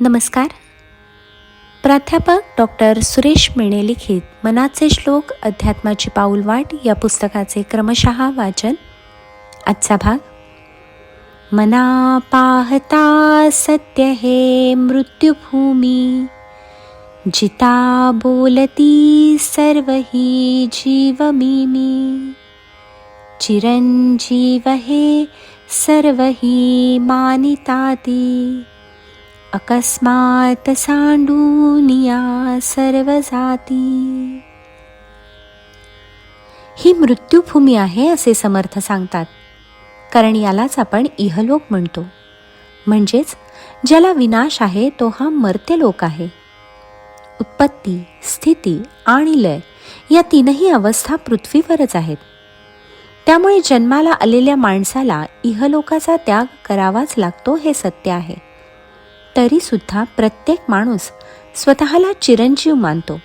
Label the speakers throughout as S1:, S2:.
S1: नमस्कार. प्राध्यापक डॉक्टर सुरेश मेणे लिखित मनाचे श्लोक अध्यात्माची पाऊलवाट या पुस्तकाचे क्रमशः वाचन. आजचा भाग मना पाहता सत्य हे मृत्युभूमी. जिता बोलती सर्व ही जीव मी मी चिरंजीव हे सर्व ही मानिताती. अकस्मात सांडूनिया सर्व जाती ही मृत्यूभूमी आहे असे समर्थ सांगतात. कारण यालाच आपण इहलोक म्हणतो. म्हणजेच ज्याला विनाश आहे तो हा मर्त्य लोक आहे. उत्पत्ती स्थिती आणि लय या तीनही अवस्था पृथ्वीवरच आहेत. त्यामुळे जन्माला आलेल्या माणसाला इहलोकाचा त्याग करावाच लागतो हे सत्य आहे. तरी सुद्धा प्रत्येक माणूस स्वतःला चिरंजीव मानतो.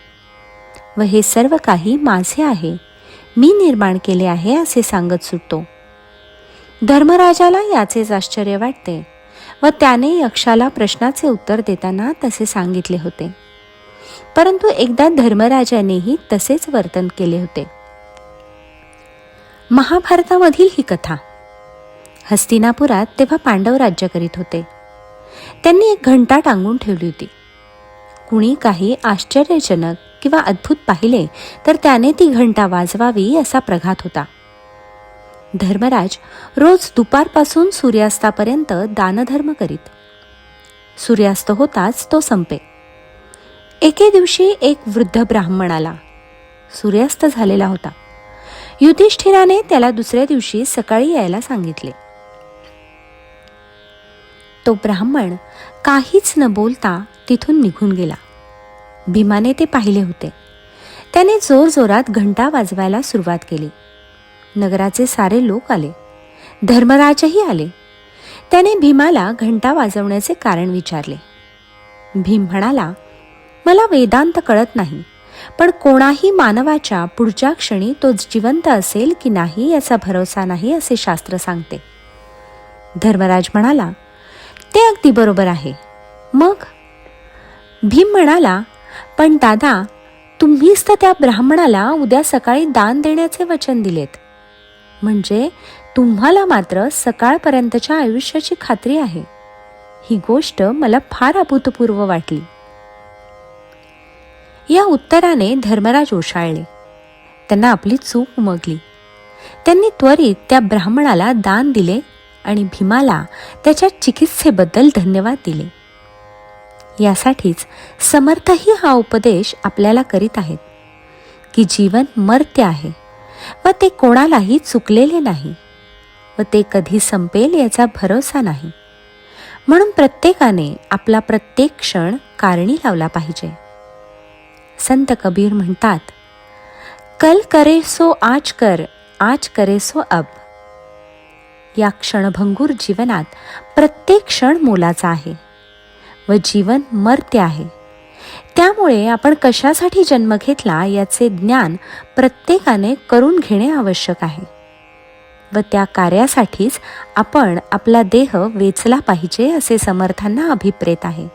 S1: व हे सर्व काही माझे आहे. मी निर्माण केले आहे असे सांगत सुटतो. धर्मराजाला याचेच आश्चर्य वाटते व त्याने यक्षाला प्रश्नाचे उत्तर देताना तसे सांगितले होते. परंतु एकदा धर्मराजानेही तसेच वर्तन केले होते. महाभारतामधील ही कथा. हस्तिनापुरात तेव्हा पांडव राज्य करीत होते. त्यांनी एक घंटा टांगून ठेवली होती. कुणी काही आश्चर्यजनक किंवा अद्भुत पाहिले तर त्याने ती घंटा वाजवावी असा प्रघात होता. धर्मराज रोज दुपारपासून सूर्यास्तापर्यंत दानधर्म करीत. सूर्यास्त होताच तो संपे एके दिवशी एक वृद्ध ब्राह्मण आला. सूर्यास्त झालेला होता. युधिष्ठिराने त्याला दुसऱ्या दिवशी सकाळी यायला सांगितले. तो ब्राह्मण काहीच न बोलता तिथून निघून गेला. भीमाने ते पाहिले होते. त्याने जोरजोरात घंटा वाजवायला सुरुवात केली. नगराचे सारे लोक आले. धर्मराजही आले. त्याने भीमाला घंटा वाजवण्याचे कारण विचारले. भीम म्हणाला मला वेदांत कळत नाही पण कोणाही मानवाच्या पुढच्या क्षणी तो जिवंत असेल की नाही याचा भरोसा नाही असे शास्त्र सांगते. धर्मराज म्हणाला ते अगदी बरोबर आहे. मग? भीम म्हणाला पण दादा तुम्हीच तर त्या ब्राह्मणाला उद्या सकाळी दान देण्याचे वचन दिलेत. म्हणजे तुम्हाला मात्र सकाळपर्यंतच्या आयुष्याची खात्री आहे. ही गोष्ट मला फार अभूतपूर्व वाटली. या उत्तराने धर्मराज ओशाळले. त्यांना आपली चूक उमगली त्यांनी त्वरित त्या ब्राह्मणाला दान दिले आणि भीमाला त्याच्या चिकित्सेबद्दल धन्यवाद दिले. यासाठीच समर्थही हा उपदेश आपल्याला करीत आहेत की जीवन मर्त्य आहे व ते कोणालाही चुकलेले नाही व ते कधी संपेल याचा भरोसा नाही. म्हणून प्रत्येकाने आपला प्रत्येक क्षण कारणी लावला पाहिजे. संत कबीर म्हणतात कल करे सो आज कर आज करे सो अब. या क्षणभंगूर जीवनात प्रत्येक क्षण मोलाचा आहे व जीवन मर्त्य आहे. त्यामुळे आपण कशासाठी जन्म घेतला याचे ज्ञान प्रत्येकाने करून घेणे आवश्यक आहे व त्या कार्यासाठीच आपण आपला देह वेचला पाहिजे असे समर्थांना अभिप्रेत आहे.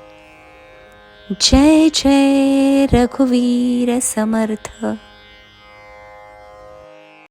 S1: जय जय रघुवीर समर्थ.